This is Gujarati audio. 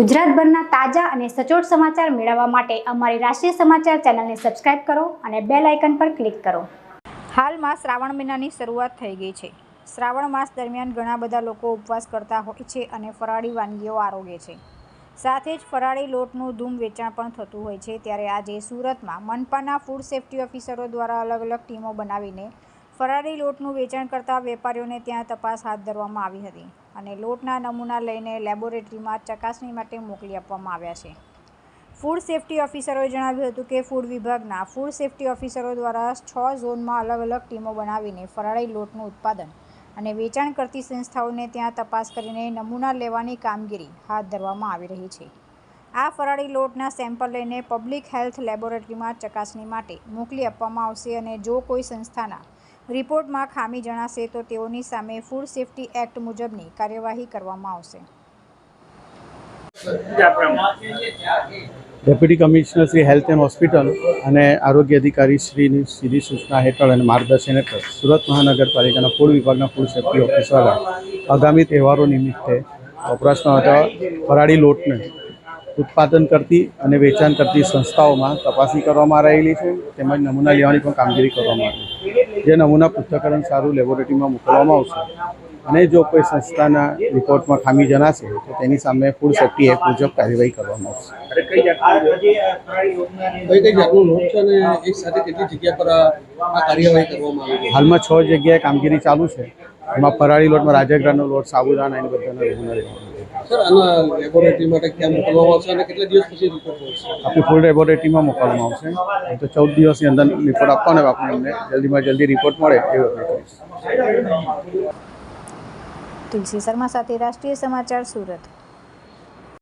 ગુજરાતભરના તાજા અને સચોટ સમાચાર મેળવવા માટે અમારી રાષ્ટ્રીય સમાચાર ચેનલને સબસ્ક્રાઇબ કરો અને બેલ આઇકન પર ક્લિક કરો. હાલમાં શ્રાવણ મહિનાની શરૂઆત થઈ ગઈ છે. શ્રાવણ માસ દરમિયાન ઘણા બધા લોકો ઉપવાસ કરતા હોય છે અને ફરાળી વાનગીઓ આરોગે છે. સાથે જ ફરાળી લોટનું ધૂમ વેચાણ પણ થતું હોય છે. ત્યારે આજે સુરતમાં મનપાના ફૂડ સેફ્ટી ઓફિસરો દ્વારા અલગ અલગ ટીમો બનાવીને ફરાળી લોટનું વેચાણ કરતા વેપારીઓને ત્યાં તપાસ હાથ ધરવામાં આવી હતી અને લોટના નમૂના લઈને લેબોરેટરીમાં ચકાસણી માટે મોકલી આપવામાં આવ્યા છે. ફૂડ સેફ્ટી ઓફિસરોએ જણાવ્યું હતું કે ફૂડ વિભાગના ફૂડ સેફ્ટી ઓફિસરો દ્વારા છ ઝોનમાં અલગ અલગ ટીમો બનાવીને ફરાળી લોટનું ઉત્પાદન અને વેચાણ કરતી સંસ્થાઓને ત્યાં તપાસ કરીને નમૂના લેવાની કામગીરી હાથ ધરવામાં આવી રહી છે. આ ફરાળી લોટના સેમ્પલ લઈને પબ્લિક હેલ્થ લેબોરેટરીમાં ચકાસણી માટે મોકલી આપવામાં આવશે અને જો કોઈ સંસ્થાના રિપોર્ટમાં ખામી જણાશે તો તેઓની સામે ફૂડ સેફ્ટી એક્ટ મુજબની કાર્યવાહી કરવામાં આવશે. Deputy commissioner Shri health and hospital અને આરોગ્ય અધિકારી શ્રીની સીધી સૂચના હેઠળ અને માર્ગદર્શન હેઠળ સુરત મહાનગરપાલિકાના ફૂડ વિભાગના ફૂડ સેફ્ટી ઓફિસ દ્વારા આગામી તહેવારો નિમિત્તે વપરાશમાં હતા. ફરાળી લોટને ઉત્પાદન કરતી અને વેચાણ કરતી સંસ્થાઓમાં તપાસણી કરવામાં આવેલી છે તેમજ નમૂના લેવાની પણ કામગીરી કરવામાં આવી જે નમૂના પૃથ્થકરણ સારું લેબોરેટરીમાં મોકલવામાં આવશે અને જો કોઈ સંસ્થાના રિપોર્ટમાં ખામી જણાશે તો તેની સામે ફૂડ સેફ્ટી એક્ટ મુજબ કાર્યવાહી કરવામાં આવશે. કઈ કઈ જાતનો લોટ છે અને એક સાથે કેટલી જગ્યા પર આ આ કાર્યવાહી કરવામાં આવી હાલમાં છ જગ્યાએ કામગીરી ચાલુ છે. એમાં ફરાળી લોટમાં રાજગરાનો લોટ સાબુદાના એની બધાના રેગ્યુલર સર આના લેબોરેટરી માટે ક્યાં મોકલવામાં આવશે અને કેટલા દિવસ પછી રિપોર્ટ મળશે? આપણી ફૂલ લેબોરેટરીમાં મોકલવામાં આવશે. તો ચૌદ દિવસની અંદર રિપોર્ટ આપવાનો આપણે એમને. જલ્દીમાં જલ્દી રિપોર્ટ મળે એવો તુલસી શર્મા સાથે રાષ્ટ્રીય સમાચાર સુરત.